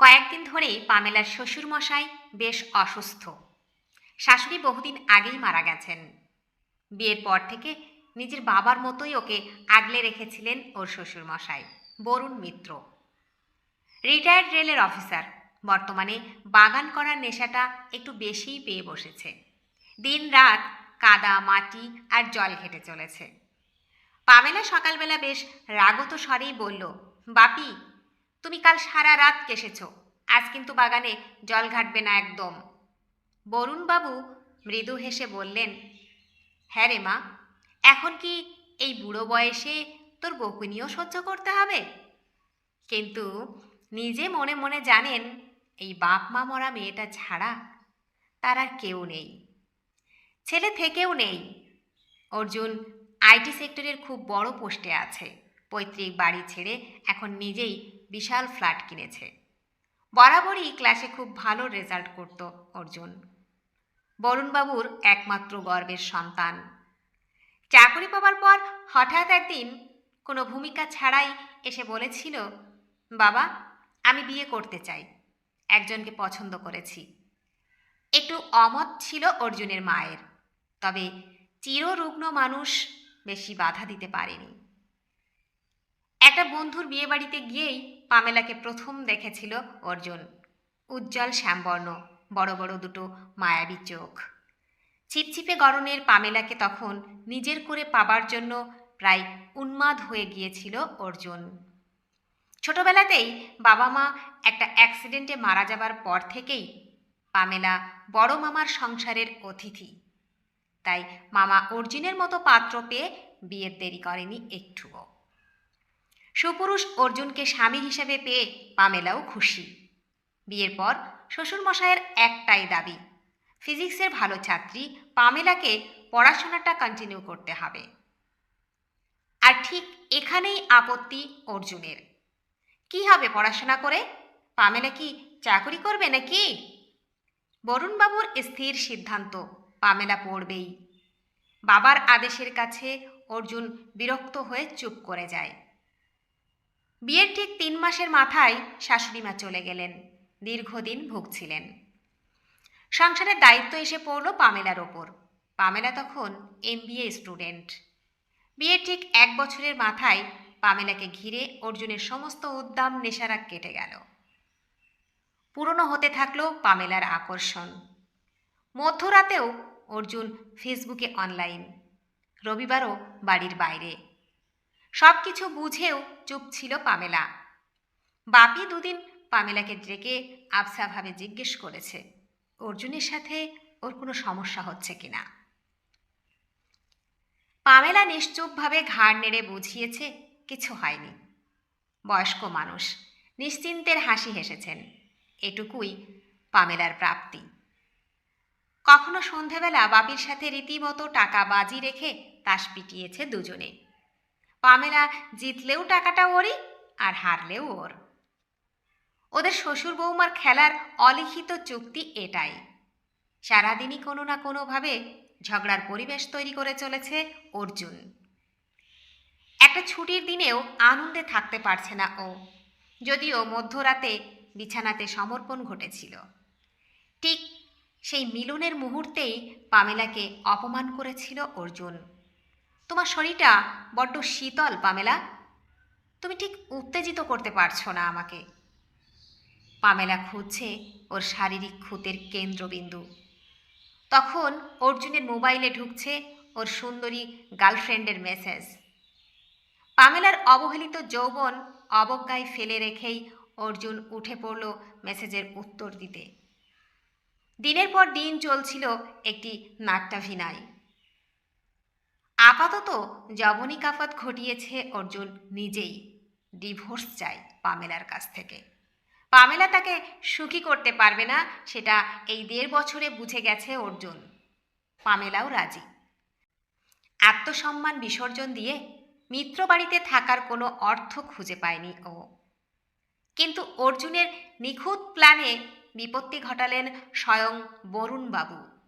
কয়েকদিন ধরেই পামেলার শ্বশুরমশাই বেশ অসুস্থ। শাশুড়ি বহুদিন আগেই মারা গেছেন। বিয়ের পর থেকে নিজের বাবার মতোই ওকে আগলে রেখেছিলেন ওর শ্বশুরমশাই, বরুণ মিত্র। রিটায়ার্ড রেলের অফিসার, বর্তমানে বাগান করার নেশাটা একটু বেশিই পেয়ে বসেছে। দিন রাত কাদা, মাটি আর জল ঘেটে চলেছে। পামেলা সকালবেলা বেশ রাগত স্বরেই বলল, বাপি তুমি কাল সারা রাত কেসেছ। আজ কিন্তু বাগানে জল ঘাটবে না একদম। বরুণবাবু মৃদু হেসে বললেন হ্যাঁ রে মা, এখন কি এই বুড়ো বয়সে তোর বকুনিও সহ্য করতে হবে? কিন্তু নিজে মনে মনে জানেন, এই বাপ মা মরা মেয়েটা ছাড়া তার আর কেউ নেই। ছেলে থেকেও নেই। অর্জুন আইটি সেক্টরের খুব বড় পোস্টে আছে। পৈতৃক বাড়ি ছেড়ে এখন নিজেই বিশাল ফ্ল্যাট কিনেছে। বরাবরই ক্লাসে খুব ভালো রেজাল্ট করত অর্জুন। বরুণবাবুর একমাত্র গর্বের সন্তান। চাকরি পাওয়ার পর হঠাৎ একদিন কোনো ভূমিকা ছাড়াই এসে বলেছিল, বাবা, আমি বিয়ে করতে চাই। একজনকে পছন্দ করেছি। একটু অমত ছিল অর্জুনের মায়ের। তবে চিররুগ্ন মানুষ বেশি বাধা দিতে পারেনি। একটা বন্ধুর বিয়েবাড়িতে গিয়েই পামেলাকে প্রথম দেখেছিল অর্জুন। উজ্জ্বল শ্যামবর্ণ, বড় বড় দুটো মায়াবী চোখ। ছিপছিপে গরনের পামেলাকে তখন নিজের করে পাবার জন্য প্রায় উন্মাদ হয়ে গিয়েছিল অর্জুন। ছোটবেলাতেই বাবা মা একটা অ্যাক্সিডেন্টে মারা যাবার পর থেকেই পামেলা বড় মামার সংসারের অতিথি। তাই মামা অর্জুনের মতো পাত্র পেয়ে বিয়ের দেরি করেনি একটুও। সুপুরুষ অর্জুনকে স্বামী হিসেবে পেয়ে পামেলাও খুশি। বিয়ের পর শ্বশুরমশাইয়ের একটাই দাবি, ফিজিক্সের ভালো ছাত্রী পামেলাকে পড়াশোনাটা কন্টিনিউ করতে হবে। আর ঠিক এখানেই আপত্তি অর্জুনের। কি হবে পড়াশোনা করে? পামেলা কি চাকরি করবে নাকি? বরুণবাবুর স্থির সিদ্ধান্ত পামেলা পড়বেই। বাবার আদেশের কাছে অর্জুন বিরক্ত হয়ে চুপ করে যায়। বিয়ের ঠিক তিন মাসের মাথায় শাশুড়িমা চলে গেলেন, দীর্ঘদিন ভুগছিলেন। সংসারের দায়িত্ব এসে পড়ল পামেলার ওপর। পামেলা তখন এমবিএ স্টুডেন্ট। বিয়ের ঠিক এক বছরের মাথায় পামেলাকে ঘিরে অর্জুনের সমস্ত উদ্দাম, নেশারা কেটে গেল। পুরনো হতে থাকল পামেলার আকর্ষণ। মধ্যরাতেও অর্জুন ফেসবুকে অনলাইন। রবিবারও বাড়ির বাইরে। সব কিছু বুঝেও চুপ ছিল পামেলা। বাপি দুদিন পামেলাকে ডেকে আবসাভাবে জিজ্ঞেস করেছে, অর্জুনের সাথে ওর কোনো সমস্যা হচ্ছে কিনা পামেলা নিশ্চুপভাবে ঘাড় নেড়ে বুঝিয়েছে, কিছু হয়নি। বয়স্ক মানুষ নিশ্চিন্তের হাসি হেসেছেন, এটুকুই পামেলার প্রাপ্তি। কখনো সন্ধেবেলা বাপির সাথে রীতিমতো টাকা বাজি রেখে তাস পিটিয়েছে দুজনে। পামেলা জিতলেও টাকাটা ওরই আর হারলেও ওর। ওদের শ্বশুর বৌমার খেলার অলিখিত চুক্তি এটাই। সারাদিনই কোনো না কোনোভাবে ঝগড়ার পরিবেশ তৈরি করে চলেছে অর্জুন। একটা ছুটির দিনেও আনন্দে থাকতে পারছে না ও। যদিও মধ্যরাতে বিছানাতে সমর্পণ ঘটেছিল। ঠিক সেই মিলনের মুহূর্তেই পামেলাকে অপমান করেছিল অর্জুন। তোমার শরীরটা বড্ড শীতল, পামেলা। তুমি ঠিক উত্তেজিত করতে পারছ না আমাকে। পামেলা খুঁজছে ওর শারীরিক খুঁতের কেন্দ্রবিন্দু। তখন অর্জুনের মোবাইলে ঢুকছে ওর সুন্দরী গার্লফ্রেন্ডের মেসেজ। পামেলার অবহেলিত যৌবন অবজ্ঞায় ফেলে রেখেই অর্জুন উঠে পড়ল মেসেজের উত্তর দিতে। দিনের পর দিন চলছিল একটি নাট্যাভিনয়। আপাতত যবনিকাফত ঘটিয়েছে অর্জুন নিজেই। ডিভোর্স চাই পামেলার কাছ থেকে। পামেলা তাকে সুখী করতে পারবে না, সেটা এই দেড় বছরে বুঝে গেছে অর্জুন। পামেলাও রাজি। আত্মসম্মান বিসর্জন দিয়ে মিত্র বাড়িতে থাকার কোনো অর্থ খুঁজে পায়নি ও। কিন্তু অর্জুনের নিখুঁত প্ল্যানে বিপত্তি ঘটালেন স্বয়ং বরুণবাবু।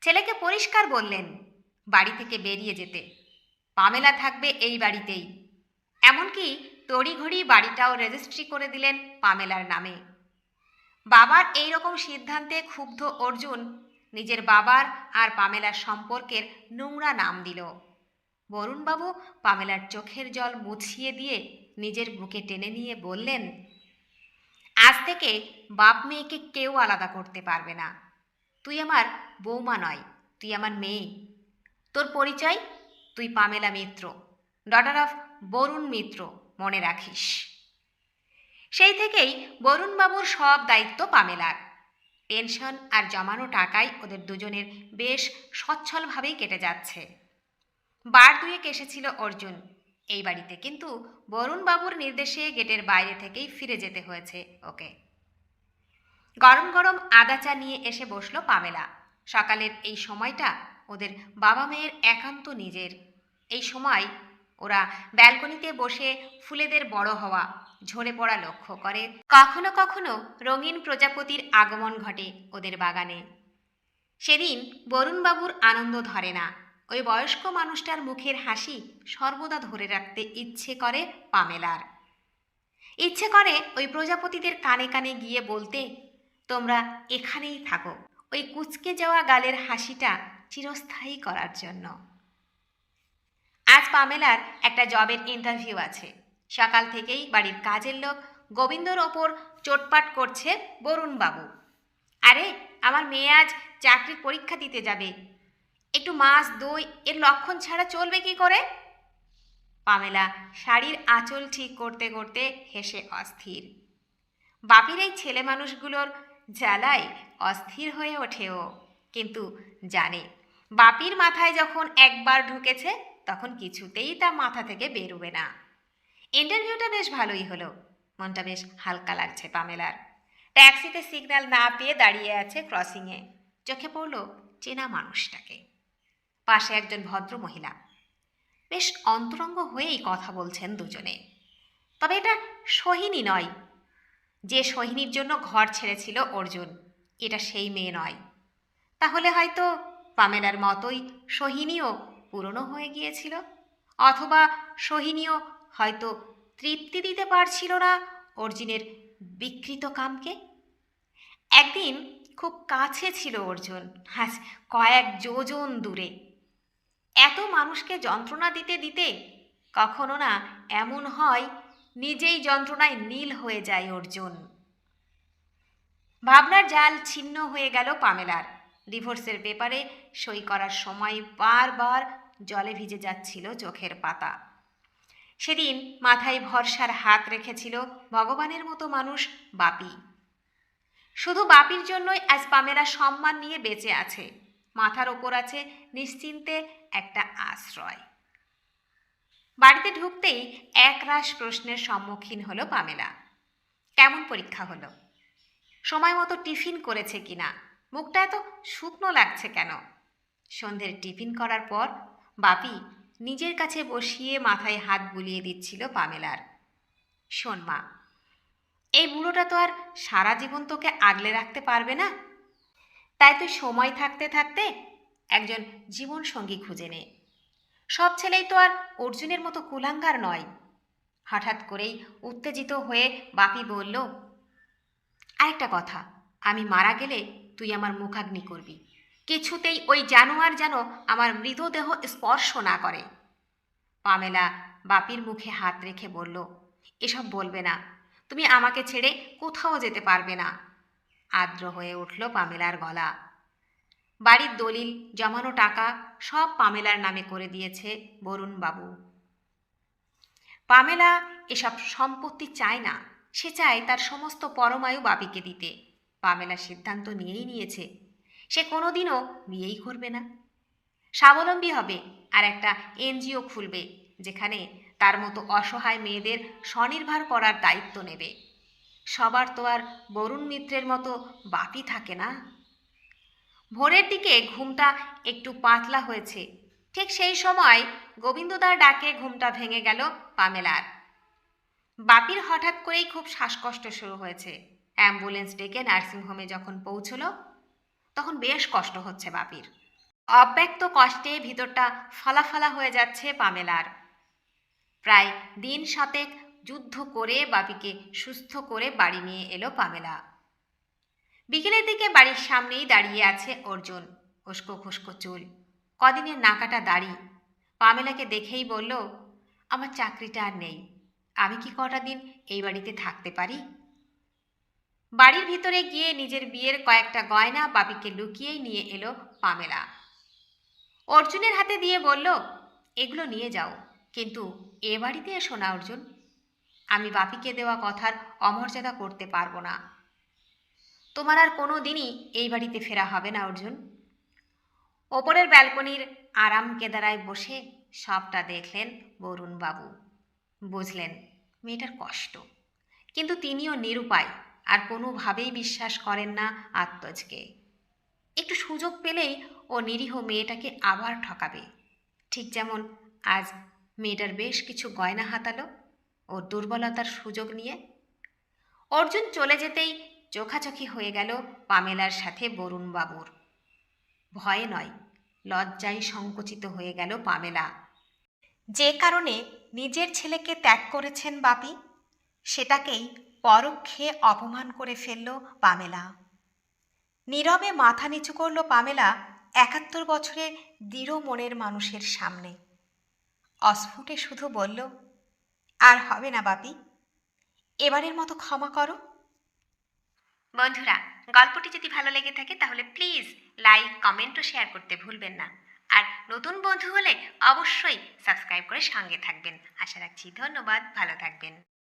ছেলেকে পরিষ্কার বললেন বাড়ি থেকে বেরিয়ে যেতে। পামেলা থাকবে এই বাড়িতেই। এমনকি তড়িঘড়ি বাড়িটাও রেজিস্ট্রি করে দিলেন পামেলার নামে। বাবার এই রকম সিদ্ধান্তে ক্ষুব্ধ অর্জুন নিজের বাবার আর পামেলার সম্পর্কের নোংরা নাম দিল। বরুণবাবু পামেলার চোখের জল মুছিয়ে দিয়ে নিজের বুকে টেনে নিয়ে বললেন, আজ থেকে বাপ মেয়েকে কেউ আলাদা করতে পারবে না। তুই আমার বৌমা নয়, তুই আমার মেয়ে। তোর পরিচয়? তুই Pamela Mitra. Daughter of Barun Mitra, মনে রাখিস। সেই থেকেই বরুণবাবুর সব দায়িত্ব পামেলার। পেনশন আর জমানো টাকায় ওদের দুজনের বেশ সচ্ছলভাবেই কেটে যাচ্ছে। বার দুয়েক এসেছিল অর্জুন। এই বাড়িতে কিন্তু বরুণবাবুর নির্দেশে গেটের বাইরে থেকেই ফিরে যেতে হয়েছে ওকে। গরম গরম আদা চা নিয়ে এসে বসল পামেলা। সকালের এই সময়টা ওদের বাবা মেয়ের একান্ত নিজের। এই সময় ওরা ব্যালকনিতে বসে ফুলেদের বড় হওয়া, ঝরে পড়া লক্ষ্য করে। কখনো কখনো রঙিন প্রজাপতির আগমন ঘটে ওদের বাগানে। সেদিন বরুণবাবুর আনন্দ ধরে না। ওই বয়স্ক মানুষটার মুখের হাসি সর্বদা ধরে রাখতে ইচ্ছে করে পামেলার। ইচ্ছে করে ওই প্রজাপতিদের কানে কানে গিয়ে বলতে, তোমরা এখানেই থাকো। ওই কুচকে যাওয়া গালের হাসিটা চিরস্থায়ী করার জন্য। আজ পামেলার একটা জবের ইন্টারভিউ আছে। সকাল থেকেই বাড়ির কাজের লোক গোবিন্দর ওপর চোটপাট করছে বরুণবাবু। আরে, আমার মেয়ে আজ চাকরির পরীক্ষা দিতে যাবে। একটু মাছ, দই, এর লক্ষণ ছাড়া চলবে কি করে? পামেলা শাড়ির আঁচল ঠিক করতে করতে হেসে অস্থির। বাপির এই ছেলে মানুষগুলোর জ্বালায় অস্থির হয়ে ওঠেও কিন্তু জানে বাপির মাথায় যখন একবার ঢুকেছে, তখন কিছুতেই তা মাথা থেকে বেরোবে না। ইন্টারভিউটা বেশ ভালোই হলো। মনটা বেশ হালকা লাগছে পামেলার। ট্যাক্সিতে সিগন্যাল না পেয়ে দাঁড়িয়ে আছে ক্রসিংয়ে। চোখে পড়ল চেনা মানুষটাকে। পাশে একজন ভদ্র মহিলা বেশ অন্তরঙ্গ হয়েই কথা বলছেন দুজনে। তবে এটা সোহিনী নয়। যে সোহিনীর জন্য ঘর ছেড়েছিল অর্জুন, এটা সেই মেয়ে নয়। তাহলে হয়তো পামেলার মতোই সোহিনীও পুরনো হয়ে গিয়েছিল। অথবা সোহিনীও হয়তো তৃপ্তি দিতে পারছিল না অর্জুনের বিকৃত কামকে। একদিন খুব কাছে ছিল অর্জুন, আজ কয়েক যোজন দূরে। এত মানুষকে যন্ত্রণা দিতে দিতে কখনো না এমন হয় নিজেই যন্ত্রণায় নীল হয়ে যায় অর্জুন। ভাবনার জাল ছিন্ন হয়ে গেল পামেলার। ডিভোর্সের পেপারে সই করার সময় বারবার জলে ভিজে যাচ্ছিল চোখের পাতা। সেদিন মাথায় ভরসার হাত রেখেছিল ভগবানের মতো মানুষ বাপি। শুধু বাপির জন্যই আজ পামেলা সম্মান নিয়ে বেঁচে আছে। মাথার ওপর আছে নিশ্চিন্তে একটা আশ্রয়। বাড়িতে ঢুকতেই একরাশ প্রশ্নের সম্মুখীন হলো পামেলা। কেমন পরীক্ষা হলো? সময় মতো টিফিন করেছে কিনা? মুখটা এত শুকনো লাগছে কেন? সন্ধ্যের টিফিন করার পর বাপি নিজের কাছে বসিয়ে মাথায় হাত বুলিয়ে দিচ্ছিল পামেলার। শোন মা, এই বুড়োটা তো আর সারা জীবন তোকে আগলে রাখতে পারবে না। তাই তুই সময় থাকতে থাকতে একজন জীবন সঙ্গী খুঁজে নে। সব ছেলেই তো আর অর্জুনের মতো কুলাঙ্গার নয়। হঠাৎ করেই উত্তেজিত হয়ে বাপি বলল, আরেকটা কথা আমি মারা গেলে তুই আমার মুখাগ্নি করবি। কিছুতেই ওই জানোয়ার যেন আমার মৃতদেহ স্পর্শ না করে। পামেলা বাপির মুখে হাত রেখে বলল, এসব বলবে না। তুমি আমাকে ছেড়ে কোথাও যেতে পারবে না। আর্দ্র হয়ে উঠল পামেলার গলা। বাড়ির দলিল, জমানো টাকা সব পামেলার নামে করে দিয়েছে বরুণ বাবু পামেলা এসব সম্পত্তি চায় না। সে চায় তার সমস্ত পরমায়ু বাপিকে দিতে। পামেলা সিদ্ধান্ত নিয়েই নিয়েছে। সে কোনোদিনও বিয়েই করবে না। স্বাবলম্বী হবে আর একটা এনজিও খুলবে, যেখানে তার মতো অসহায় মেয়েদের স্বনির্ভর করার দায়িত্ব নেবে। সবার তো আর বরুণ মিত্রের মতো বাপি থাকে না। ভোরের দিকে ঘুমটা একটু পাতলা হয়েছে। ঠিক সেই সময় গোবিন্দদার ডাকে ঘুমটা ভেঙে গেল পামেলার। বাপির হঠাৎ করেই খুব শ্বাসকষ্ট শুরু হয়েছে। অ্যাম্বুলেন্স ডেকে নার্সিংহোমে যখন পৌঁছলো, তখন বেশ কষ্ট হচ্ছে বাপির। অব্যক্ত কষ্টে ভিতরটা ফালাফালা হয়ে যাচ্ছে পামেলার। প্রায় দিন সাতেক যুদ্ধ করে বাপিকে সুস্থ করে বাড়ি নিয়ে এলো পামেলা। বিকেলের দিকে বাড়ির সামনেই দাঁড়িয়ে আছে অর্জুন, উস্কো খুস্কো চুল। কদিনের নাকাটা দাড়ি। পামেলাকে দেখেই বলল, আমার চাকরিটা আর নেই। আমি কি কটা দিন এই বাড়িতে থাকতে পারি? বাড়ির ভিতরে গিয়ে নিজের বিয়ের কয়েকটা গয়না বাপিকে লুকিয়েই নিয়ে এলো পামেলা। অর্জুনের হাতে দিয়ে বলল, এগুলো নিয়ে যাও, কিন্তু এ বাড়িতে এসো না, অর্জুন। আমি বাপিকে দেওয়া কথার অমর্যাদা করতে পারব না। তোমার আর কোনো দিনই এই বাড়িতে ফেরা হবে না, অর্জুন ওপরের ব্যালকনির আরাম কেদারায় বসে সবটা দেখলেন বরুণ বাবু বুঝলেন, মেয়েটার কষ্ট। কিন্তু তিনিও নিরুপায়। আর কোনোভাবেই বিশ্বাস করেন না আত্মজকে। একটু সুযোগ পেলেই ও নিরীহ মেয়েটাকে আবার ঠকাবে। ঠিক যেমন আজ মেয়েটার বেশ কিছু গয়না হাতালো ও দুর্বলতার সুযোগ নিয়ে। অর্জুন চলে যেতেই চোখাচোখি হয়ে গেল পামেলার সাথে বরুণ বাবুর ভয়ে নয়, লজ্জায় সংকুচিত হয়ে গেল পামেলা। যে কারণে নিজের ছেলেকে ত্যাগ করেছেন বাপি, সেটাকেই পরোক্ষে অপমান করে ফেলল পামেলা। নীরবে মাথা নিচু করল পামেলা একাত্তর বছরের দৃঢ় মনের মানুষের সামনে। অস্ফুটে শুধু বলল, আর হবে না বাপি, এবারের মতো ক্ষমা করো। বন্ধুরা, গল্পটি যদি ভালো লেগে থাকে তাহলে প্লিজ লাইক, কমেন্ট ও শেয়ার করতে ভুলবেন না। আর নতুন বন্ধু হলে অবশ্যই সাবস্ক্রাইব করে সঙ্গে থাকবেন। আশা রাখছি ধন্যবাদ, ভালো থাকবেন।